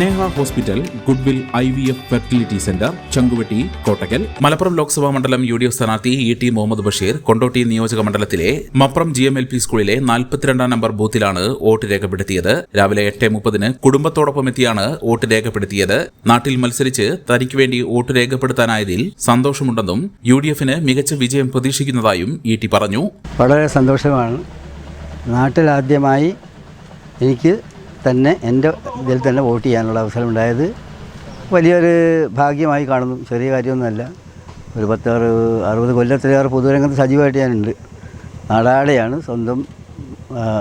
Neha hospital Goodwill I V F fertility centre Changuvetty Kottakkal. Malappuram Lok Sabha മണ്ഡലം U D F സ്ഥാനാർത്ഥി E T Muhammad Basheer Kondotty നിയോജക മണ്ഡലത്തിലെ മപ്പുറം G M L P സ്കൂളിലെ നാൽപ്പത്തിരണ്ടാം number ബൂത്തിലാണ് vote രേഖപ്പെടുത്തിയത്. രാവിലെ എട്ട് മുപ്പതിന് കുടുംബത്തോടൊപ്പം എത്തിയാണ് വോട്ട് രേഖപ്പെടുത്തിയത്. നാട്ടിൽ മത്സരിച്ച് തനിക്ക് വേണ്ടി വോട്ട് രേഖപ്പെടുത്താനായതിൽ സന്തോഷമുണ്ടെന്നും യു ഡി എഫിന് മികച്ച വിജയം പ്രതീക്ഷിക്കുന്നതായും ഇ ടി പറഞ്ഞു. വളരെ സന്തോഷമാണ്. നാട്ടിലാദ്യമായി എനിക്ക് തന്നെ എന്റെ ഇതിൽ തന്നെ വോട്ട് ചെയ്യാനുള്ള അവസരം ഉണ്ടായത് വലിയൊരു ഭാഗ്യമായി കാണുന്നു. ചെറിയ കാര്യമൊന്നുമല്ല. ഒരു പത്താറ് അറുപത് കൊല്ലത്തിലേറെ പൊതുരംഗത്ത് സജീവമായിട്ട് ഞാനുണ്ട്. നാടാടെയാണ് സ്വന്തം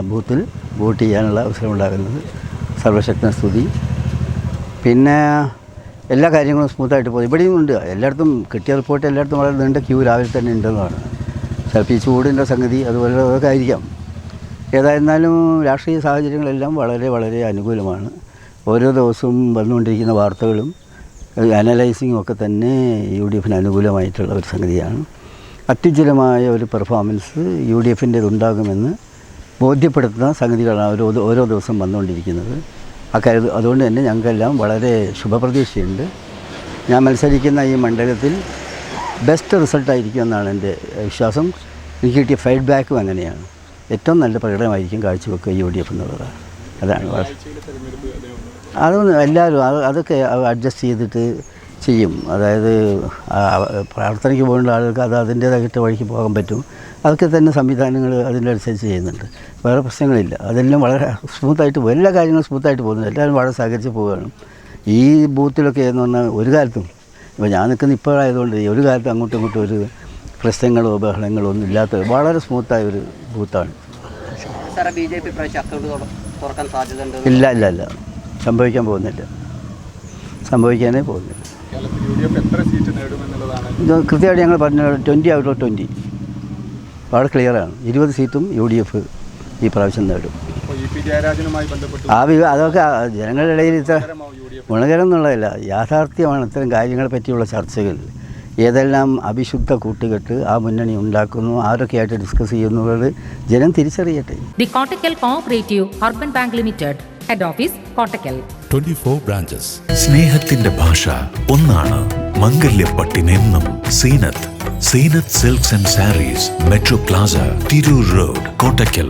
ബൂത്തിൽ വോട്ട് ചെയ്യാനുള്ള അവസരം ഉണ്ടാകുന്നത്. സർവശക്തന സ്തുതി. പിന്നെ എല്ലാ കാര്യങ്ങളും സ്മൂത്തായിട്ട് പോകും ഇവിടെയും ഉണ്ട്. എല്ലായിടത്തും കിട്ടിയ റിപ്പോർട്ട് എല്ലായിടത്തും വളരെ നീണ്ട ക്യൂ രാവിലെ തന്നെ ഉണ്ടെന്നാണ്. ചിലപ്പോൾ ഈ ചൂടിന്റെ സംഗതി അതുപോലെ അതൊക്കെ ആയിരിക്കാം. ഏതായിരുന്നാലും രാഷ്ട്രീയ സാഹചര്യങ്ങളെല്ലാം വളരെ വളരെ അനുകൂലമാണ്. ഓരോ ദിവസവും വന്നുകൊണ്ടിരിക്കുന്ന വാർത്തകളും അനലൈസിങ്ങും ഒക്കെ തന്നെ യു ഡി എഫിന് അനുകൂലമായിട്ടുള്ള ഒരു സംഗതിയാണ്. അത്യുജ്വലമായ ഒരു പെർഫോമൻസ് യു ഡി എഫിന്റെ ഉണ്ടാകുമെന്ന് ബോധ്യപ്പെടുത്തുന്ന സംഗതികളാണ് ഓരോ ഓരോ ദിവസം വന്നുകൊണ്ടിരിക്കുന്നത്. അക്കാര്യം അതുകൊണ്ട് തന്നെ ഞങ്ങൾക്കെല്ലാം വളരെ ശുഭപ്രതീക്ഷയുണ്ട്. ഞാൻ മത്സരിക്കുന്ന ഈ മണ്ഡലത്തിൽ ബെസ്റ്റ് റിസൾട്ടായിരിക്കുമെന്നാണ് എന്റെ വിശ്വാസം. എനിക്ക് കിട്ടിയ ഫീഡ്ബാക്കും അങ്ങനെയാണ്. ഏറ്റവും നല്ല പ്രകടനമായിരിക്കും കാഴ്ചവെക്കുക യു ഡി എഫ് എന്നുള്ളതാണ് അതാണ് അതൊന്നും എല്ലാവരും അത് അതൊക്കെ അഡ്ജസ്റ്റ് ചെയ്തിട്ട് ചെയ്യും. അതായത് പ്രാർത്ഥനയ്ക്ക് പോകേണ്ട ആളുകൾക്ക് അത് അതിന്റേതായിട്ട് വഴിക്ക് പോകാൻ പറ്റും. അതൊക്കെ തന്നെ സംവിധാനങ്ങൾ അതിന്റെ അനുസരിച്ച് ചെയ്യുന്നുണ്ട്. വേറെ പ്രശ്നങ്ങളില്ല. അതെല്ലാം വളരെ സ്മൂത്തായിട്ട് പോകും. എല്ലാ കാര്യങ്ങളും സ്മൂത്തായിട്ട് പോകുന്നു. എല്ലാവരും വളരെ സഹകരിച്ച് പോവുകയാണ്. ഈ ബൂത്തിലൊക്കെ എന്ന് പറഞ്ഞാൽ ഒരു കാലത്തും ഇപ്പോൾ ഞാൻ നിൽക്കുന്ന ഇപ്പോഴായതുകൊണ്ട് ഒരു കാലത്തും അങ്ങോട്ടും ഇങ്ങോട്ടും ഒരു പ്രശ്നങ്ങളോ ബഹളങ്ങളോ ഒന്നും ഇല്ലാത്ത വളരെ സ്മൂത്തായ ഒരു ബൂത്താണ്. സാറേ ബി ജെ പി പ്രാവശ്യം അക്കൗണ്ട് തുറക്കാൻ സാധ്യതയുണ്ട്? ഇല്ല ഇല്ല ഇല്ല. സംഭവിക്കാൻ പോകുന്നില്ല. സംഭവിക്കാനേ പോകുന്നില്ല. ഇത് കൃത്യമായിട്ട് ഞങ്ങൾ പറഞ്ഞ ട്വന്റി ഔട്ട് ഓഫ് ട്വന്റി വളരെ ക്ലിയറാണ് ഇരുപത് സീറ്റും യു ഡി എഫ് ഈ പ്രാവശ്യം നേടും. ആ വി അതൊക്കെ ജനങ്ങളുടെ ഇടയിൽ ഇത്ര ഗുണകരം എന്നുള്ളതല്ല യാഥാർത്ഥ്യമാണ് ഇത്തരം കാര്യങ്ങളെ പറ്റിയുള്ള ചർച്ചകൾ. ഏതെല്ലാം അഭിശുദ്ധ കൂട്ടുകെട്ട് ആ മുന്നണി ഉണ്ടാക്കുന്നു ആരൊക്കെയായിട്ട് ഡിസ്കസ് ചെയ്യുന്നത് ജനം തിരിച്ചറിയട്ടെ. The Kottakkal Cooperative bank limited head office Kottakkal twenty 24 branches സ്നേഹത്തിന്റെ ഭാഷ ഒന്നാണ്. മംഗല്യപ്പട്ടിനെന്നും Seenath. Seenath silks and sarees metro plaza Tirur road Kottakkal